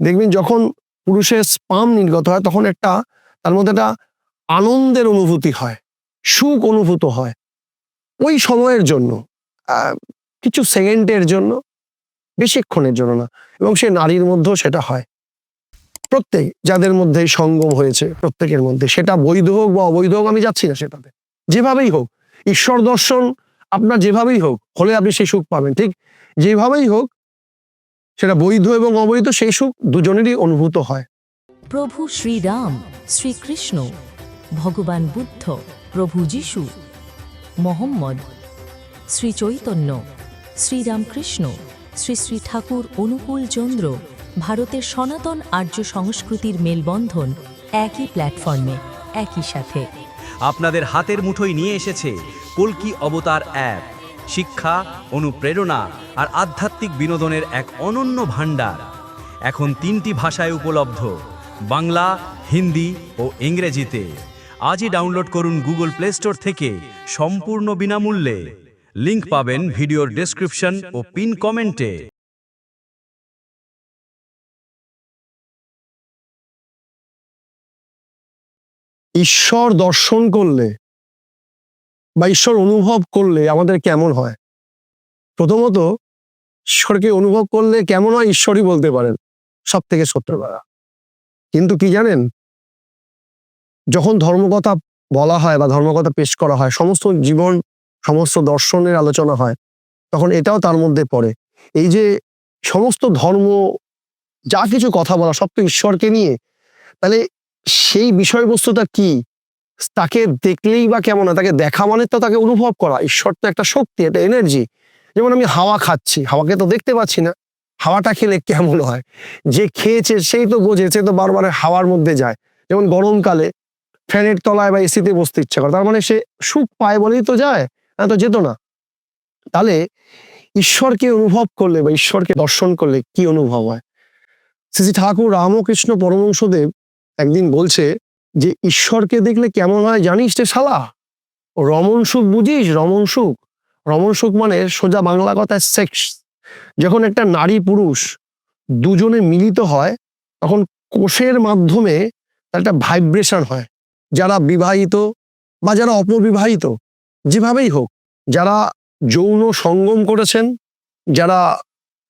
দেখবেন যখন পুরুষের স্পাম নির্গত হয়, তখন একটা, তার মধ্যে একটা আনন্দের অনুভূতি হয়, সুখ অনুভূত হয়। ওই সময়ের জন্য কিছু সেকেন্ডের জন্য, বেশিক্ষণের জন্য না, এবং সে নারীর মধ্যেও সেটা হয়। প্রত্যেক, যাদের মধ্যে সঙ্গম হয়েছে, প্রত্যেকের মধ্যে, সেটা বৈধ হোক বা অবৈধ হোক, আমি যাচ্ছি না সেটাতে। যেভাবেই হোক, ঈশ্বর দর্শন আপনার যেভাবেই হোক, হলে আপনি সেই সুখ পাবেন, ঠিক? যেভাবেই হোক সেটা বৈধ এবং অবৈধ সেই সুখ দুজনেরই অনুভূত হয়। প্রভু শ্রীরাম শ্রীকৃষ্ণ ভগবান বুদ্ধ প্রভু যিশু মোহাম্মদ শ্রী চৈতন্য শ্রীরামকৃষ্ণ শ্রী শ্রী ঠাকুর অনুকূল চন্দ্র ভারতের সনাতন আর্য সংস্কৃতির মেলবন্ধন একই প্ল্যাটফর্মে একই সাথে। আপনাদের হাতের মুঠোয় নিয়ে এসেছে কল্কি অবতার অ্যাপ। শিক্ষা, অনুপ্রেরণা আর আধ্যাত্মিক বিনোদনের এক অনন্য ভাণ্ডার। এখন তিনটি ভাষায় উপলব্ধ, বাংলা, হিন্দি ও ইংরেজিতে। আজই ডাউনলোড করুন গুগল প্লে স্টোর থেকে সম্পূর্ণ বিনামূল্যে। লিংক পাবেন ভিডিওর ডেসক্রিপশন ও পিন কমেন্টে। ঈশ্বর দর্শন করলে বা ঈশ্বর অনুভব করলে আমাদের কেমন হয়? প্রথমত, ঈশ্বরকে অনুভব করলে কেমন হয় ঈশ্বরই বলতে পারেন সব থেকে সত্য কথা কিন্তু কি জানেন? যখন ধর্মকথা বলা হয় বা ধর্মকথা পেশ করা হয়, সমস্ত জীবন, সমস্ত দর্শনের আলোচনা হয়, তখন এটাও তার মধ্যে পড়ে। এই যে সমস্ত ধর্ম, যা কিছু কথা বলা সব তো ঈশ্বরকে নিয়ে, তাহলে সেই বিষয়বস্তুটা কি? তাকে দেখলেই বা কেমন হয়, তাকে দেখা মানে তো তাকে অনুভব করা ঈশ্বর তো একটা শক্তি, একটা এনার্জি যেমন আমি হাওয়া খাচ্ছি, হাওয়াকে তো দেখতে পাচ্ছি না। হাওয়াটা খেলে কেমন হয়? যে খেয়েছে সেই তো বোঝে, সে তো বারবার হাওয়ার মধ্যে যায়। যেমন গরমকালে ফ্যানের তলায় বা এসিতে বসতে ইচ্ছা করে, তার মানে সে সুখ পায় বলেই তো যায় না তো যেত না। তাহলে ঈশ্বরকে অনুভব করলে বা ঈশ্বরকে দর্শন করলে কি অনুভব হয়? শ্রী ঠাকুর রামকৃষ্ণ পরমংশদেব একদিন বলছে যে ঈশ্বরকে দেখলে কেমন হয় জানিস রে শালা? রমন সুখ বুঝিস? রমন সুখ। রমন সুখ মানে সোজা বাংলা কথায় সেক্স যখন একটা নারী পুরুষ দুজনে মিলিত হয়, তখন কোষের মাধ্যমে একটা ভাইব্রেশন হয়। যারা বিবাহিত বা যারা অপবিবাহিত, যেভাবেই হোক, যারা যৌন সঙ্গম করেছেন, যারা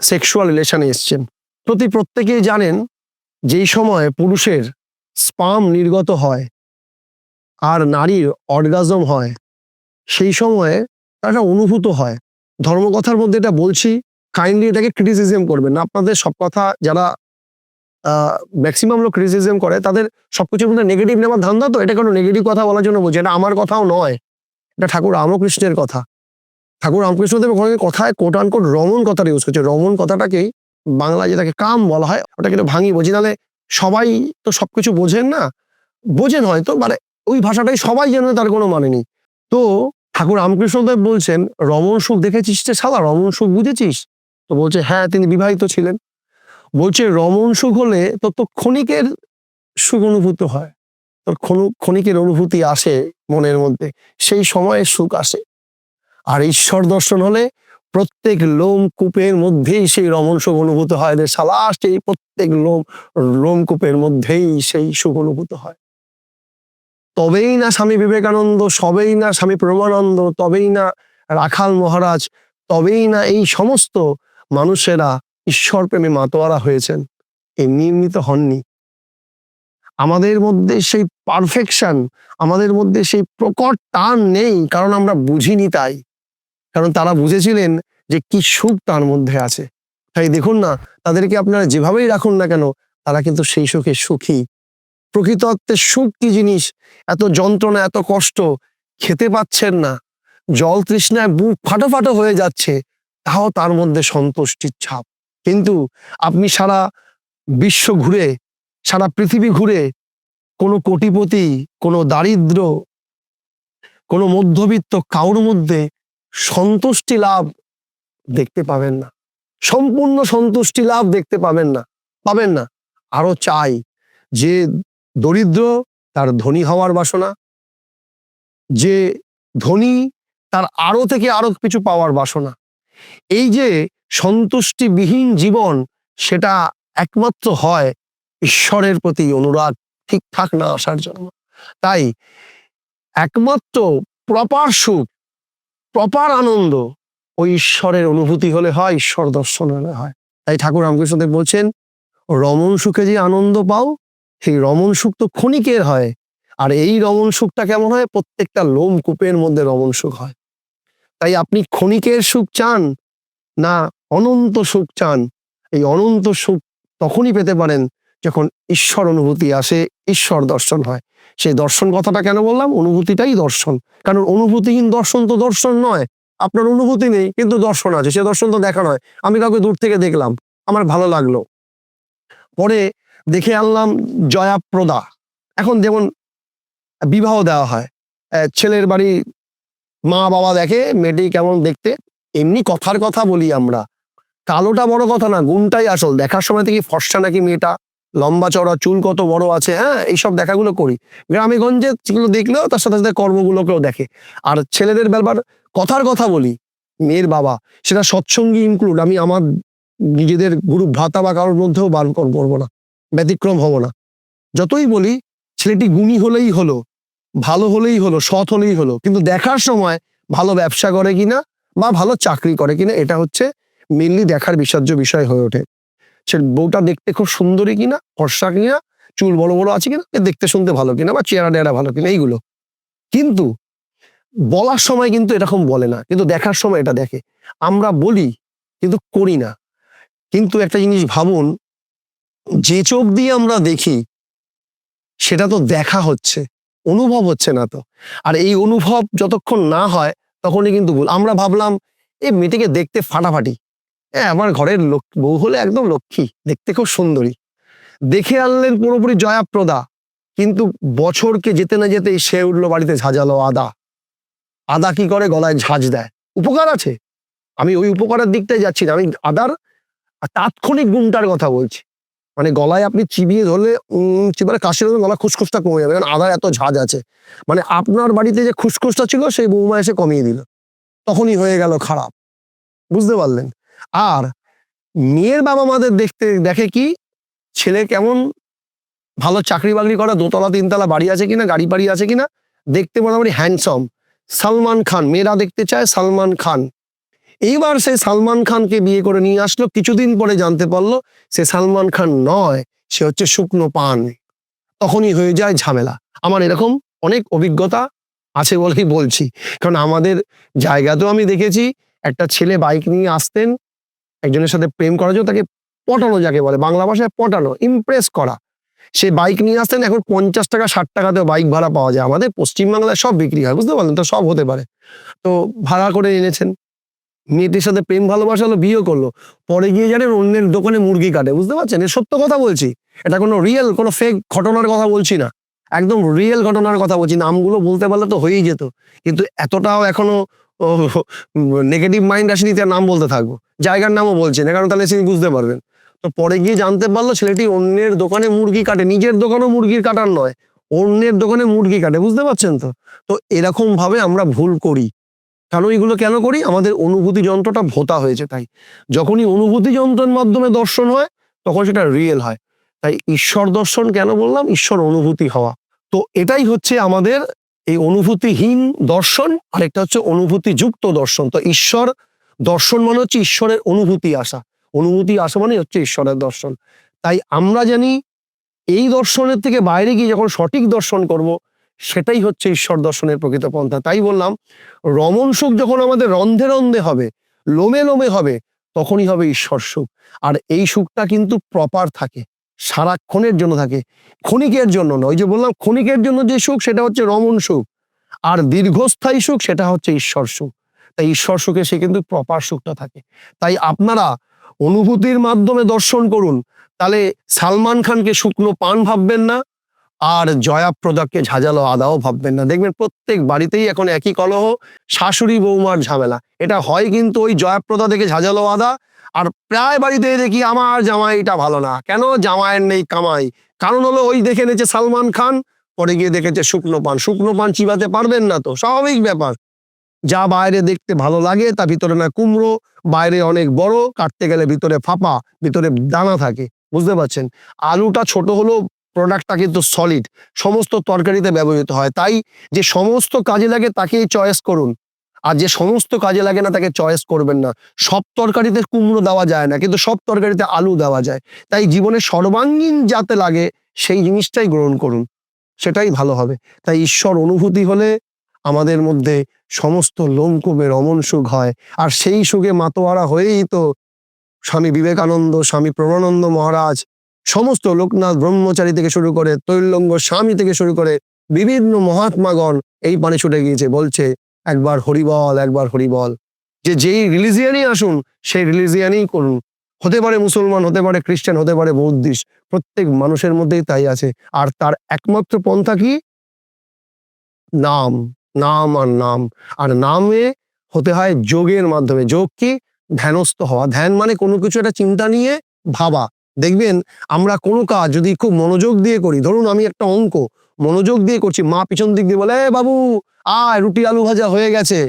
সেক্সুয়াল রিলেশনে এসছেন, প্রতি প্রত্যেকেই জানেন যেই সময় পুরুষের স্পাম নির্গত হয় আর নারীর অর্গাজম হয়, সেই সময়ে তার অনুভূত হয়। ধর্মকথার মধ্যে এটা বলছি কাইন্ডলি এটাকে ক্রিটিসিজম করবেন না। আপনাদের সব কথা যারা ম্যাক্সিমাম লোক ক্রিটিসিজম করে, তাদের সবকিছুর মধ্যে নেগেটিভ নেওয়ার ধান্দা তো, এটা কোনো নেগেটিভ কথা বলার জন্য বলছি, এটা আমার কথাও নয়। এটা ঠাকুর রামকৃষ্ণের কথা। ঠাকুর রামকৃষ্ণদেব ওখানে কথায় কোট আন কোট রমন কথাটা ইউজ করছে। রমন কথাটাকেই বাংলায় যেটাকে কাম বলা হয়, ওটাকে একটু ভাঙি বলছি। নাহলে সবাই তো সবকিছু বোঝেন না। বোঝেন হয়তো মানে ওই ভাষাটাই সবাই জানে, তার কোনো মানে নেই। তো ঠাকুর রামকৃষ্ণদেব বলছেন, রমণ সুখ দেখেছিস রে শালা? রমণ সুখ বুঝেছিস? তো বলছে হ্যাঁ তিনি বিবাহিত ছিলেন। বলছে, রমণ সুখ হলে তোর তো ক্ষণিকের সুখ অনুভূত হয়। তোর ক্ষণু- ক্ষণিকের অনুভূতি আসে মনের মধ্যে। সেই সময়ে সুখ আসে। আর ঈশ্বর দর্শন হলে প্রত্যেক লোম কূপের মধ্যেই সেই রমণ সুখ অনুভূত হয়। রে শালা সেই প্রত্যেক লোম লোমকূপের মধ্যেই সেই সুখ অনুভূত হয়। তবেই না স্বামী বিবেকানন্দ, সবেই না স্বামী প্রমানন্দ, তবেই না রাখাল মহারাজ, তবেই না এই সমস্ত মানুষেরা ঈশ্বর প্রেমে মাতোয়ারা হয়েছেন। এমনি এমনি তো হননি। আমাদের মধ্যে সেই পারফেকশন আমাদের মধ্যে সেই প্রকট টান নেই, কারণ আমরা বুঝিনি তাই। কারণ তারা বুঝেছিলেন যে কি সুখ তার মধ্যে আছে। তাই দেখুন না, তাদেরকে আপনারা যেভাবেই রাখুন না কেন, তারা কিন্তু সেই সুখে সুখী। প্রকৃত অর্থে সুখ কি জিনিস? এত যন্ত্রণা, এত কষ্ট খেতে পাচ্ছেন না। জল তৃষ্ণায় বুক ফাটো ফাটো হয়ে যাচ্ছে, তাও তার মধ্যে সন্তুষ্টির ছাপ। কিন্তু আপনি সারা বিশ্ব ঘুরে, সারা পৃথিবী ঘুরে কোনো কোটিপতি, কোনো দারিদ্র, কোনো মধ্যবিত্ত কাউর মধ্যে সন্তুষ্টি লাভ দেখতে পাবেন না। সম্পূর্ণ সন্তুষ্টি লাভ দেখতে পাবেন না পাবেন না। আরও চাই যে দরিদ্র তার ধনী হওয়ার বাসনা, যে ধনী তার আরও থেকে আরও কিছু পাওয়ার বাসনা। এই যে সন্তুষ্টিবিহীন জীবন সেটা একমাত্র হয় ঈশ্বরের প্রতি অনুরাগ, ঠিকঠাক না আসার জন্য। তাই একমাত্র প্রপার সুখ প্রপার আনন্দ। ওই ঈশ্বরের অনুভূতি হলে হয়, ঈশ্বর দর্শন হলে হয়। তাই ঠাকুর রামকৃষ্ণদেব বলছেন, রমণ সুখে যে আনন্দ পাও, সেই রমণ সুখ তো ক্ষণিকের হয়। আর এই রমণ সুখটা কেমন হয়? প্রত্যেকটা লোম কূপের মধ্যে রমণ সুখ হয়। তাই আপনি ক্ষণিকের সুখ চান না অনন্ত সুখ চান? এই অনন্ত সুখ তখনই পেতে পারেন যখন ঈশ্বর অনুভূতি আসে, ঈশ্বর দর্শন হয়। সেই দর্শন কথাটা কেন বললাম? অনুভূতিটাই দর্শন। কারণ অনুভূতিহীন দর্শন তো দর্শন নয়। আপনার অনুভূতি নেই, কিন্তু দর্শন আছে। সে দর্শন তো দেখা নয়। আমি কাউকে দূর থেকে দেখলাম। আমার ভালো লাগল। পরে দেখে আনলাম জয়াপ্রদা। এখন যেমন বিবাহ দেওয়া হয়। ছেলের বাড়ি মা বাবা দেখে, মেয়েটি কেমন দেখতে? এমনি কথার কথা বলি আমরা। কালোটা বড় কথা না, গুণটাই আসল। দেখার সময় থেকে ফর্সা নাকি মেয়েটা। লম্বা চড়া চুল কত বড় আছে হ্যাঁ এইসব দেখাগুলো করি। গ্রামে গঞ্জে সেগুলো দেখলেও তার সাথে সাথে কর্মগুলোকেও দেখে। আর ছেলেদের ব্যাপার, কথার কথা বলি, মেয়ের বাবা, সেটা সৎসঙ্গী ইনক্লুড আমি আমার নিজেদের গুরু ভ্রাতা বা কারোর মধ্যেও বার করব না, ব্যতিক্রম হব না। যতই বলি, ছেলেটি গুণী হলেই হলো, ভালো হলেই হলো, সৎ হলেই হলো, কিন্তু দেখার সময় ভালো ব্যবসা করে কিনা বা ভালো চাকরি করে কিনা, এটা হচ্ছে মেনলি দেখার বিশ্বার্য বিষয় হয়ে ওঠে। সে বউটা দেখতে খুব সুন্দরী কিনা, ফর্সা কিনা, চুল বড় বড় আছে কিনা দেখতে শুনতে ভালো কিনা বা চেহারা টেহারা ভালো কিনা, এইগুলো। কিন্তু বলার সময় কিন্তু এরকম বলে না, কিন্তু দেখার সময় এটা দেখে। আমরা বলি, কিন্তু করি না। কিন্তু একটা জিনিস ভাবুন, যে চোখ দিয়ে আমরা দেখি, সেটা তো দেখা হচ্ছে, অনুভব হচ্ছে না তো। আর এই অনুভব যতক্ষণ না হয়, তখনই কিন্তু ভুল। আমরা ভাবলাম এই মেয়েটিকে দেখতে ফাটাফাটি। হ্যাঁ আমার ঘরের লোক, বউ হলে একদম লক্ষ্মী, দেখতে খুব সুন্দরী। দেখে আনলেন পুরোপুরি জয়াপ্রদা, কিন্তু বছরকে যেতে না যেতেই সে উঠল বাড়িতে ঝাঁঝালো আদা। আদা কি করে গলায় ঝাঁঝ দেয়? উপকার আছে। আমি ওই উপকারের দিকটাই যাচ্ছি না, আমি আদার তাৎক্ষণিক গুণটার কথা বলছি। মানে গলায় আপনি চিবিয়ে ধরলে চিবারে কাশি ধরলে গলা খুসখুসটা কমে যাবে, কারণ আদার এত ঝাঁজ আছে। মানে আপনার বাড়িতে যে খুসখুসটা ছিল, সেই বৌমা এসে কমিয়ে দিল। তখনই হয়ে গেল খারাপ। বুঝতে পারলেন? আর মেয়ের বাবা মাদের দেখতে, দেখে কি? ছেলে কেমন ভালো চাকরি বাকরি করা, দোতলা, তিনতলা বাড়ি আছে কিনা, গাড়ি বাড়ি আছে কিনা? দেখতে মোটামুটি হ্যান্ডসম সালমান খান, মেয়েরা দেখতে চায় সালমান খান। এইবার সে সালমান খানকে বিয়ে করে নিয়ে আসলো, কিছুদিন পরে জানতে পারল সে সালমান খান নয়, সে হচ্ছে শুকনো পান। তখনই হয়ে যায় ঝামেলা। আমার এরকম অনেক অভিজ্ঞতা আছে বলেই বলছি। কারণ আমাদের জায়গাতেও আমি দেখেছি, একটা ছেলে বাইক নিয়ে আসতেন একজনের সাথে প্রেম করার জন্য তাকে পটানো যাকে বলে, বাংলা ভাষায় পটানো ইমপ্রেস করা। সে বাইক নিয়ে আসতেন, এখন পঞ্চাশ টাকা, ষাট টাকাতেও বাইক ভাড়া পাওয়া যায়। আমাদের পশ্চিমবাংলায় সব বিক্রি হয়, বুঝতে পারলেন তো? সব হতে পারে। তো ভাড়া করে এনেছেন। মেয়েটির সাথে প্রেম ভালোবাসা হলো, বিয়ে করল। পরে গিয়ে জানেন, অন্যের দোকানে মুরগি কাটে, বুঝতে পারছেন? এ সত্য কথা বলছি। এটা কোনো রিয়েল কোনো ফেক ঘটনার কথা বলছি না। একদম রিয়েল ঘটনার কথা বলছি নামগুলো বলতে পারলে তো হয়েই যেত। কিন্তু এতটাও এখনও নেগেটিভ মাইন্ড আসেনি, তার নাম বলতে থাকব। জায়গার নামও বলছি না, কারণ তাহলে তিনি বুঝতে পারবেন। তো পরে গিয়ে জানতে পারল ছেলেটি অন্যের দোকানে মুরগি কাটে, নিজের দোকানও মুরগির কাটার নয়, অন্যের দোকানে মুরগি কাটে, বুঝতে পারছেন তো? তো এরকম ভাবে আমরা ভুল করি। কারণ এগুলো কেন করি? আমাদের অনুভূতি যন্ত্রটা ভোতা হয়েছে তাই। যখনই অনুভূতি যন্ত্রের মাধ্যমে দর্শন হয়, তখন সেটা রিয়েল হয়। তাই ঈশ্বর দর্শন কেন বললাম? ঈশ্বর অনুভূতি হওয়া। তো এটাই হচ্ছে আমাদের এই অনুভূতিহীন দর্শন, আরেকটা হচ্ছে অনুভূতিযুক্ত দর্শন। তো ঈশ্বর, দর্শন মানে হচ্ছে ঈশ্বরের অনুভূতি আসা। অনুভূতি আসা মানে হচ্ছে ঈশ্বরের দর্শন। তাই আমরা জানি এই দর্শনের থেকে বাইরে গিয়ে যখন সঠিক দর্শন করব, সেটাই হচ্ছে ঈশ্বর দর্শনের প্রকৃত পন্থা। তাই বললাম, রমণ সুখ যখন আমাদের রন্ধে রন্ধে হবে, লোমে লোমে হবে, তখনই হবে ঈশ্বর সুখ। আর এই সুখটা কিন্তু প্রপার থাকে। সারাক্ষণের জন্য থাকে। ক্ষণিকের জন্য নয়। যে বললাম, ক্ষণিকের জন্য যে সুখ, সেটা হচ্ছে রমণ সুখ। আর দীর্ঘস্থায়ী সুখ, সেটা হচ্ছে ঈশ্বর সুখ। তাই ঈশ্বর সুখে সে কিন্তু প্রপার সুখটা থাকে। তাই আপনারা অনুভূতির মাধ্যমে দর্শন করুন। তাহলে সালমান খানকে শুকনো পান ভাববেন না, আর জয়া জয়াপ্রদাকে ঝাঁঝালো আদাও ভাববেন না। দেখবেন প্রত্যেক বাড়িতেই এখন একই কলহ, শাশুড়ি বৌমার ঝামেলা। এটা হয় কিন্তু ওই জয়াপ্রদা থেকে ঝাঁঝালো আদা আর প্রায় বাড়িতে দেখি আমার জামাইটা ভালো না। কেন? জামাইয়ের নেই কামাই। কারণ হলো ওই দেখে নিয়েছে সালমান খান, পরে গিয়ে দেখেছে শুকনো পান। শুকনো পান চিবাতে পারবেন না তো, স্বাভাবিক ব্যাপার। যা বাইরে দেখতে ভালো লাগে, তা ভিতরে না কুমড়ো, বাইরে অনেক বড়, কাটতে গেলে ভিতরে ফাঁপা, ভিতরে দানা থাকে। বুঝতে পারছেন? আলুটা ছোট হলেও প্রোডাক্টটা কিন্তু সলিড সমস্ত তরকারিতে ব্যবহৃত হয়। তাই যে সমস্ত কাজে লাগে তাকেই চয়েস করুন। আর যে সমস্ত কাজে লাগে না, তাকে চয়েস করবেন না। সব তরকারিতে কুমড়ো দেওয়া যায় না, কিন্তু সব তরকারিতে আলু দেওয়া যায়। তাই জীবনে সর্বাঙ্গীন যাতে লাগে, সেই জিনিসটাই গ্রহণ করুন। সেটাই ভালো হবে। তাই ঈশ্বর অনুভূতি হলে আমাদের মধ্যে সমস্ত লোমকূপের অমন সুখ হয়। আর সেই সুখে মাতোয়ারা হয়েই তো স্বামী বিবেকানন্দ, স্বামী প্রণানন্দ মহারাজ, সমস্ত লোকনাথ ব্রহ্মচারী থেকে শুরু করে তৈলঙ্গ স্বামী থেকে শুরু করে বিভিন্ন মহাত্মাগণ এই পানে ছুটে গিয়েছে, বলছে একবার হরিবল একবার হরিবল যে যেই রিলিজিয়ানই আসুন, সেই রিলিজিয়ানই করুন। হতে পারে মুসলমান, হতে পারে খ্রিস্টান, হতে পারে বৌদ্ধিস্ট, প্রত্যেক মানুষের মধ্যেই তাই আছে। আর তার একমাত্র পন্থা কি? নাম নাম আর নাম। আর নামে হতে হয় যোগের মাধ্যমে। যোগ কি? ধ্যানস্থ হওয়া। ধ্যান মানে কোনো কিছু একটা চিন্তা নিয়ে ভাবা। দেখবেন, আমরা কোনো কাজ যদি খুব মনোযোগ দিয়ে করি, ধরুন আমি একটা অঙ্ক মনোযোগ দিয়ে করছি। মা পিছন দিক দিয়ে বলে বাবু, আয়, রুটি, আলু ভাজা হয়ে গেছে।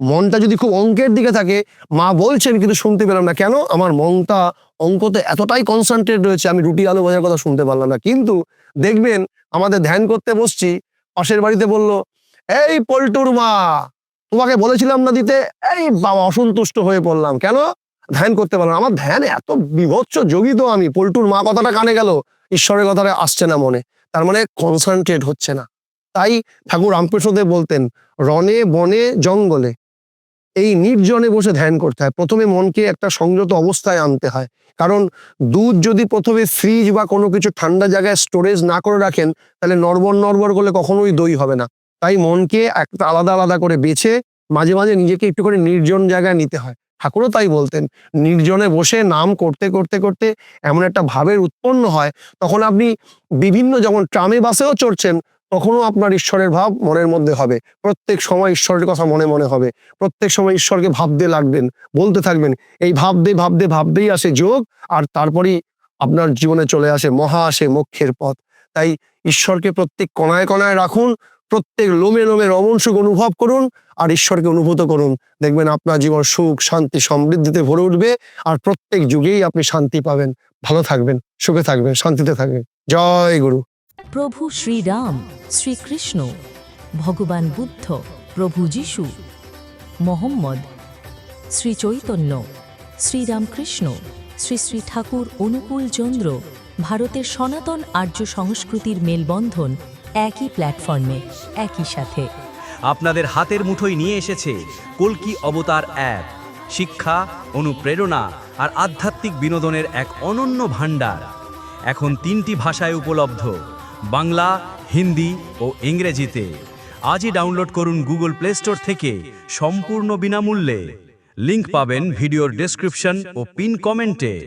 মনটা যদি খুব অঙ্কের দিকে থাকে, মা বলছে আমি কিন্তু শুনতে পেলাম না। কেন? আমার মনটা অঙ্কতে এতটাই কনসেন্ট্রেট রয়েছে, আমি রুটি, আলু ভাজার কথা শুনতে পারলাম না। কিন্তু দেখবেন, আমাদের ধ্যান করতে বসছি, পাশের বাড়িতে বলল, এই পল্টুর মা, তোমাকে বলেছিলাম না দিতে, এই বাবা অসন্তুষ্ট হয়ে পড়লাম। কেন? ধ্যান করতে পারলাম। আমার ধ্যান এত বিভৎস যোগী তো আমি। পল্টুর মা কথাটা কানে গেল, ঈশ্বরের কথাটা আসছে না মনে। তার মানে কনসেন্ট্রেট হচ্ছে না। তাই ঠাকুর রামকৃষ্ণদেব বলতেন রনে বনে জঙ্গলে। এই নির্জনে বসে ধ্যান করতে হয়। প্রথমে মনকে একটা সংযত অবস্থায় আনতে হয়। কারণ দুধ যদি প্রথমে ফ্রিজ বা কোনো কিছু ঠান্ডা জায়গায় স্টোরেজ না করে রাখেন, তাহলে নড়বড় নরবর করলে কখনোই দই হবে না। তাই মনকে একটা আলাদা আলাদা করে বেছে, মাঝে মাঝে নিজেকে একটু করে নির্জন জায়গায় নিতে হয়। ঠাকুরও তাই বলতেন, নির্জনে বসে নাম করতে করতে করতে এমন একটা ভাবের উৎপন্ন হয়, তখন আপনি বিভিন্ন যখন ট্রামে, বাসেও চড়ছেন, তখনও আপনার ঈশ্বরের ভাব মনের মধ্যে হবে। প্রত্যেক সময় ঈশ্বরের কথা মনে মনে হবে। প্রত্যেক সময় ঈশ্বরকে ভাবতে লাগবেন, বলতে থাকবেন, এই ভাবতে ভাবতে, ভাবতেই আসে যোগ, আর তারপরেই আপনার জীবনে চলে আসে মহা আসে মোক্ষের পথ। তাই ঈশ্বরকে প্রত্যেক কণায় কণায় রাখুন প্রত্যেক লোমে লোমে রমণ সুখ অনুভব করুন আর ঈশ্বরকে অনুভূত করুন। দেখবেন আপনার জীবন সুখ, শান্তি, সমৃদ্ধিতে ভরে উঠবে আর প্রত্যেক যুগেই আপনি শান্তি পাবেন। ভালো থাকবেন, সুখে থাকবেন, শান্তিতে থাকবেন। জয় গুরু। প্রভু শ্রীরাম, শ্রীকৃষ্ণ, ভগবান বুদ্ধ, প্রভু যিশু, মোহাম্মদ, শ্রী চৈতন্য, শ্রীরামকৃষ্ণ, শ্রী শ্রী ঠাকুর অনুকূল চন্দ্র, ভারতের সনাতন আর্য সংস্কৃতির মেলবন্ধন একই প্ল্যাটফর্মে, একই সাথে। আপনাদের হাতের মুঠোয় নিয়ে এসেছে কল্কি অবতার অ্যাপ। শিক্ষা, অনুপ্রেরণা আর আধ্যাত্মিক বিনোদনের এক অনন্য ভাণ্ডার। এখন তিনটি ভাষায় উপলব্ধ, বাংলা, হিন্দি ও ইংরেজিতে। আজই ডাউনলোড করুন গুগল প্লে স্টোর থেকে সম্পূর্ণ বিনামূল্যে। লিংক পাবেন ভিডিওর ডেসক্রিপশন ও পিন কমেন্টে।